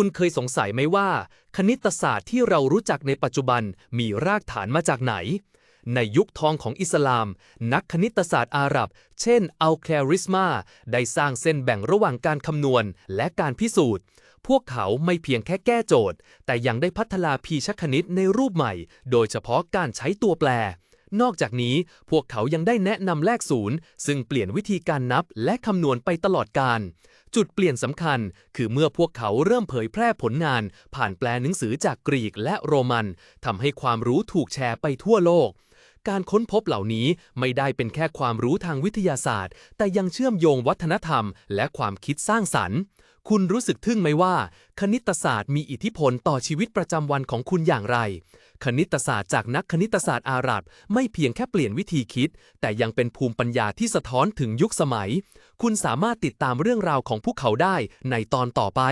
คุณเคยสงสัยไหมว่า คณิตศาสตร์ที่เรารู้จักในปัจจุบันมีรากฐานมาจากไหน ในยุคทองของอิสลาม นักคณิตศาสตร์อาหรับ เช่นอัลแคริสมาได้สร้างเส้นแบ่งระหว่างการคำนวณและการพิสูจน์ พวกเขาไม่เพียงแค่แก้โจทย์ แต่ยังได้พัฒนาพีชคณิตในรูปใหม่ โดยเฉพาะการใช้ตัวแปร นอกจากนี้พวกเขายังได้แนะนำแลกศูนย์ ซึ่งเปลี่ยนวิธีการนับและคำนวณไปตลอดการ จุดเปลี่ยนสำคัญ คือเมื่อพวกเขาเริ่มเผยแพร่ผลงาน ผ่านแปลหนังสือจากกรีกและโรมันทำให้ความรู้ถูกแชร์ไปทั่วโลก การค้นพบเหล่านี้ไม่ได้เป็นแค่ความรู้ทางวิทยาศาสตร์ แต่ยังเชื่อมโยงวัฒนธรรม และความคิดสร้างสรรค์ คุณรู้สึกทึ่งไหมว่า คณิตศาสตร์มีอิทธิพลต่อชีวิตประจำวันของคุณอย่างไร คณิตศาสตร์จากนักคณิตศาสตร์อาหรับ ไม่เพียงแค่เปลี่ยนวิธีคิด แต่ยังเป็นภูมิปัญญาที่สะท้อนถึงยุคสมัย คุณสามารถติดตามเรื่องราวของพวกเขาได้ในตอนต่อไป